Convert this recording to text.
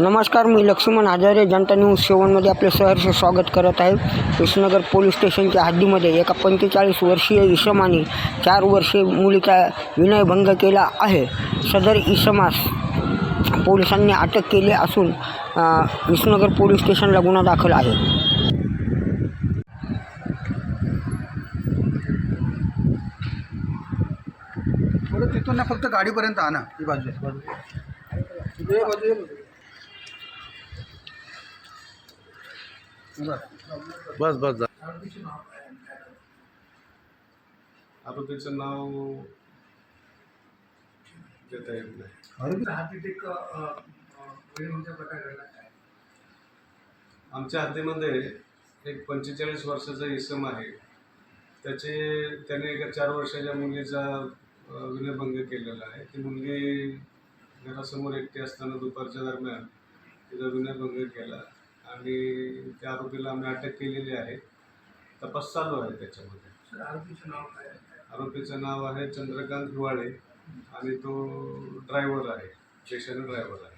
नमस्कार मी लक्ष्मण हजारे जनता न्यूज सेवनमध्ये आपले सहर्ष स्वागत करत आहे. कृष्णनगर पोलीस स्टेशनच्या हद्दीमध्ये एका पंचेचाळीस वर्षीय इसमाने चार वर्षे मुलीचा विनयभंग केला आहे. सदर इसमास पोलिसांनी अटक केली असून विष्णुनगर पोलीस स्टेशनला गुन्हा दाखल आहे. तिथून ना फक्त गाडीपर्यंत आणा ही बाजू. बाजू. बस बस जा. आरोपीचं नाव देता येत नाही. आमच्या हद्दीमध्ये एक पंचेचाळीस वर्षाचा इसम आहे. त्याचे त्याने एका चार वर्षाच्या मुलीचा विनयभंग केलेला आहे. ती मुलगी घरासमोर एकटी असताना दुपारच्या दरम्यान तिचा विनयभंग केला. आणि त्या आरोपीला आम्ही अटक केलेली आहे. तपास चालू आहे त्याच्यामध्ये. आरोपीचं नाव आहे? चंद्रकांत हिवाळे आणि तो ड्रायव्हर आहे स्टेशन ड्रायव्हर आहे.